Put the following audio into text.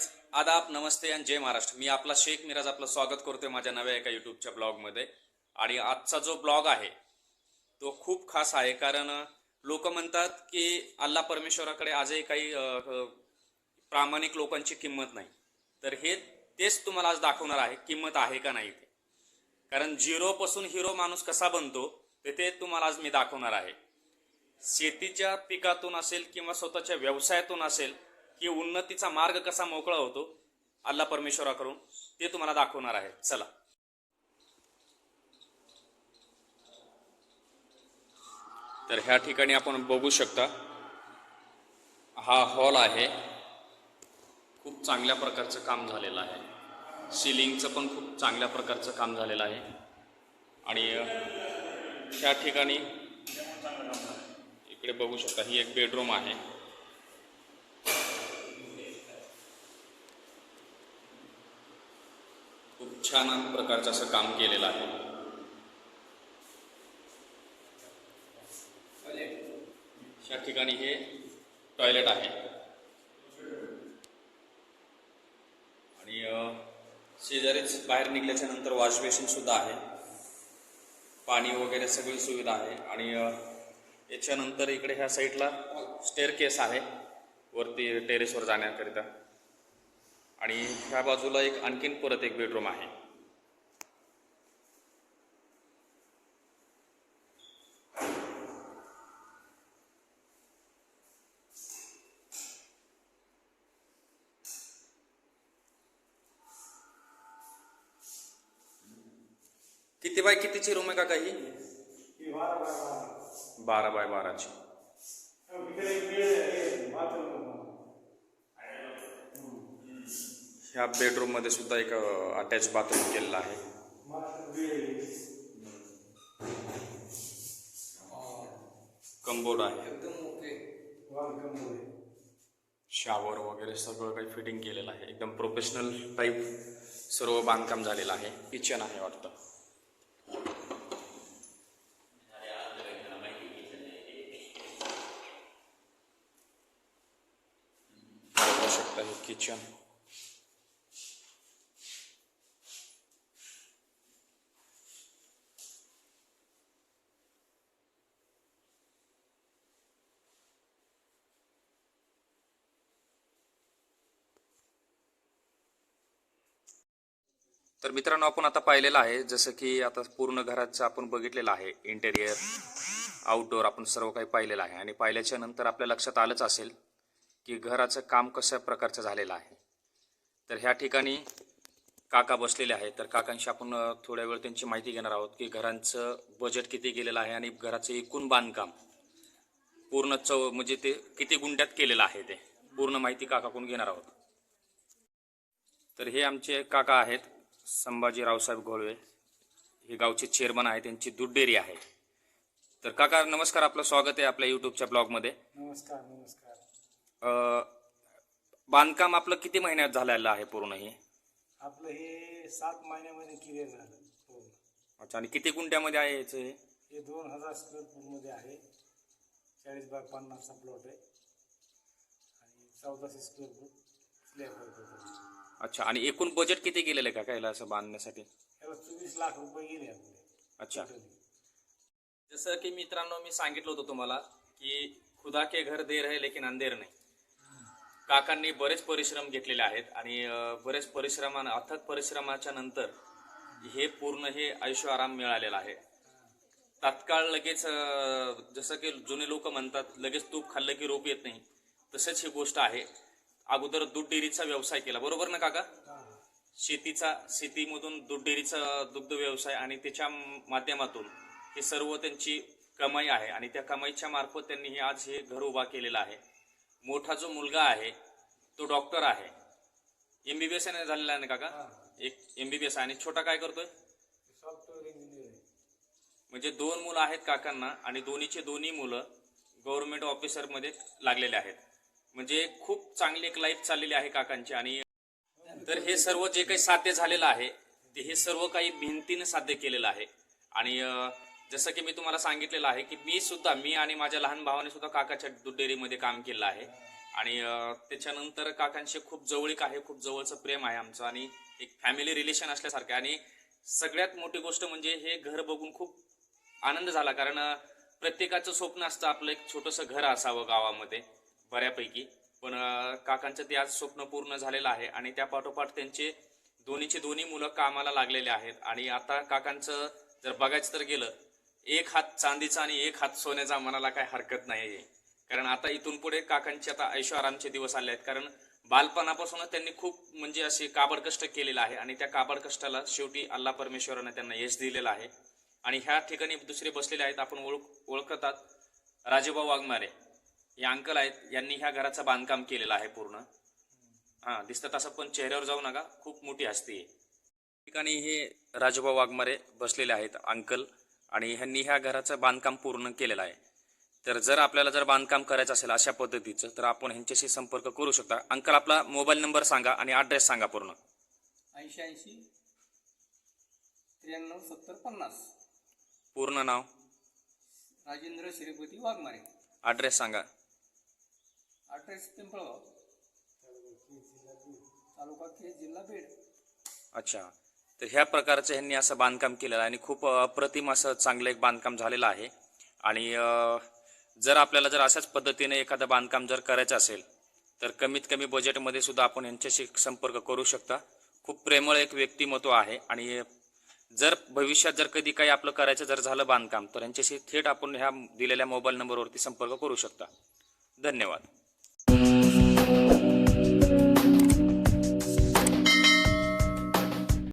वालेकुम गाईज आदाब नमस्ते आणि जय महाराष्ट्र. मी आपला शेख मिराज आपलं स्वागत करतोय माझ्या नव्या एका युट्यूबच्या ब्लॉगमध्ये आणि आजचा जो ब्लॉग आहे तो खूप खास आहे. कारण लोक म्हणतात की अल्ला परमेश्वराकडे आजही काही प्रामाणिक लोकांची किंमत नाही. तर हे तेच तुम्हाला आज दाखवणार आहे किंमत आहे का नाही ते. कारण झिरोपासून हिरो माणूस कसा बनतो ते ते तुम्हाला आज मी दाखवणार आहे. शेतीच्या पिकातून असेल किंवा स्वतःच्या व्यवसायातून असेल की उन्नतीचा मार्ग कसा मोकळा होतो अल्ला परमेश्वराकडून ते तुम्हाला दाखवणार आहे. चला. तर ह्या ठिकाणी आपण बघू शकता हा हॉल आहे. खूप चांगल्या प्रकारचं काम झालेलं आहे. सिलिंगचं पण खूप चांगल्या प्रकारचं काम झालेलं आहे. आणि ह्या ठिकाणी इकडे बघू शकता ही एक बेडरूम आहे. खूप छान प्रकारचं असं काम केलेलं आहे. या ठिकाणी हे टॉयलेट आहे. आणि शेजारीच बाहेर निघल्याच्या नंतर वॉश बेसिन सुद्धा आहे. पाणी वगैरे सगळी सुविधा आहे. आणि याच्यानंतर इकडे ह्या साईडला स्टेअर केस आहे. वरती टेरेसवर जाण्याकरिता. आणि ह्या बाजूला एक आणखीन परत एक बेडरूम आहे. किती बाय कितीची रूम आहे का काही बारा बाय बाराची ह्या बेडरूममध्ये सुद्धा एक अटॅच बाथरूम केलेलं आहे. कंबोर्ड आहे. शावर वगैरे सगळं काही फिटिंग केलेलं आहे. एकदम प्रोफेशनल टाईप सर्व बांधकाम झालेलं आहे. किचन आहे वाटतं. बघू kitchen. तर मित्रांनो आपण आता पाहिलेलं आहे जसं की आता पूर्ण घराचं आपण बघितलेलं आहे इंटेरियर आउटडोअर आपण सर्व काही पाहिलेलं आहे आणि पाहिल्याच्या नंतर आपल्या लक्षात आलंच असेल की घराचं काम कशा प्रकारचं झालेलं आहे. तर ह्या ठिकाणी काका बसलेले आहेत. तर काकांशी आपण थोड्या वेळ त्यांची माहिती घेणार आहोत की घरांचं बजेट किती गेलेलं आहे आणि घराचं एकूण बांधकाम पूर्ण चव म्हणजे ते किती गुंड्यात केलेलं आहे ते. पूर्ण माहिती काकाकडून घेणार आहोत. तर हे आमचे काका आहेत संभाजी रावसाहेब घोळवे. हे गावचे चेअरमन आहे त्यांची दूध डेअरी आहे. तर काका नमस्कार. आपलं स्वागत आहे आपल्या युट्यूबच्या ब्लॉगमध्ये नमस्कार नमस्कार. बांधकाम आपलं किती महिन्यात झालेलं आहे पूर्ण हे आपलं हे सात महिन्यामध्ये क्लिअर झालं पूर्ण. अच्छा आणि किती गुंठ्यामध्ये आहे याचं हे? हे दोन हजार स्क्वेअर फूटमध्ये आहे. चाळीस बाय पन्नासचा प्लॉट आहे. आणि चौदाशे स्क्वेअर फूट स्लॅब करतो अच्छा आणि एकूण बजेट किती गेलेलं आहे काका याला असं बांधण्यासाठी? त्याला चोवीस लाख रुपये गेले आपले. अच्छा. जसं की मित्रांनो मी सांगितलं होतं तुम्हाला की खुदा के घर देर है लेकिन अंधेर नाही. काकांनी बरेच परिश्रम घेतलेले आहेत आणि बरेच परिश्रमा अथक परिश्रमाच्या नंतर हे पूर्ण हे आयुष्य आराम मिळालेला आहे. तात्काळ लगेच जसं की जुने लोक म्हणतात लगेच तूप खाल्लं की रोप येत नाही. तसंच ही गोष्ट आहे. अगोदर दूध डेअरीचा व्यवसाय केला. बरोबर ना काका? शेतीचा शेतीमधून दूध डेअरीचा दुग्ध व्यवसाय आणि त्याच्या माध्यमातून हे सर्व त्यांची कमाई आहे आणि त्या कमाईच्या मार्फत त्यांनी हे आज हे घर उभा केलेलं आहे. मोठा जो मुलगा आहे तो डॉक्टर आहे. एमबीबीएस झालेला आहे ना काका. एक एमबीबीएस आणि छोटा काय करतोय? सॉफ्टवेअर इंजिनियर आहे. म्हणजे दोन मुलं आहेत काकांना आणि दोन्हीचे दोन्ही मुलं गव्हर्नमेंट ऑफिसरमध्ये लागलेले आहेत. म्हणजे खूप चांगली एक लाईफ चाललेली आहे काकांची आणि तर हे सर्व जे काही साध्य झालेलं आहे ते हे सर्व काही भिंतीने साध्य केलेलं आहे. आणि जसं की मी तुम्हाला सांगितलेलं आहे की मी सुद्धा मी आणि माझ्या लहान भावाने सुद्धा काकाच्या दूध डेअरीमध्ये काम केलं आहे. आणि त्याच्यानंतर काकांशी खूप जवळीक आहे खूप जवळचं प्रेम आहे आमचं आणि एक फॅमिली रिलेशन असल्यासारखं आणि सगळ्यात मोठी गोष्ट म्हणजे हे घर बघून खूप आनंद झाला. कारण प्रत्येकाचं स्वप्न असतं आपलं एक छोटंसं घर असावं गावामध्ये बऱ्यापैकी. पण काकांचं ते आज स्वप्न पूर्ण झालेलं आहे आणि त्या पाठोपाठ त्यांचे दोन्हीचे दोन्ही मुलं कामाला लागलेले आहेत. आणि आता काकांचं जर बघायचं तर गेलं एक हात चांदीचा आणि एक हात सोन्याचा मनाला काय हरकत नाही कारण आता इथून पुढे काकांचे आता ऐशोआरामचे दिवस आले आहेत. कारण बालपणापासूनच त्यांनी खूप म्हणजे असे काबड कष्ट केलेलं आहे आणि त्या काबड कष्टाला शेवटी अल्ला परमेश्वरानं त्यांना यश दिलेलं आहे. आणि ह्या ठिकाणी दुसरे बसलेले आहेत आपण ओळख ओळखतात राजेभाऊ वाघमारे. हे अंकल आहेत यांनी ह्या घराचं बांधकाम केलेलं आहे पूर्ण. हा दिसतं असं पण चेहऱ्यावर जाऊ नका खूप मोठी असते ठिकाणी हे राजूभाऊ वाघमारे बसलेले आहेत अंकल. आणि ह्यांनी ह्या घराचं बांधकाम पूर्ण केलेलं आहे. तर जर आपल्याला जर बांधकाम करायचं असेल अशा पद्धतीचं तर आपण ह्यांच्याशी संपर्क करू शकता. अंकल आपला मोबाईल नंबर सांगा आणि ॲड्रेस सांगा पूर्ण. ऐंशी ऐंशी त्र्याण्णव सत्तर पन्नास. पूर्ण नाव? राजेंद्र श्रीपती वाघमारे. ॲड्रेस सांगा. ॲड्रेस पिंपळगाव. तालुका केज जिल्हा बीड. अच्छा. तर ह्या प्रकारचं ह्यांनी असं बांधकाम केलेलं आहे आणि खूप अप्रतिम असं चांगलं एक बांधकाम झालेलं आहे. आणि जर आपल्याला जर अशाच पद्धतीने एखादं बांधकाम जर करायचं असेल तर कमीत कमी बजेटमध्ये सुद्धा आपण यांच्याशी संपर्क करू शकता. खूप प्रेमळ एक व्यक्तिमत्व आहे आणि जर भविष्यात जर कधी काही आपलं करायचं जर झालं बांधकाम तर यांच्याशी थेट आपण ह्या दिलेल्या मोबाईल नंबरवरती संपर्क करू शकता. धन्यवाद.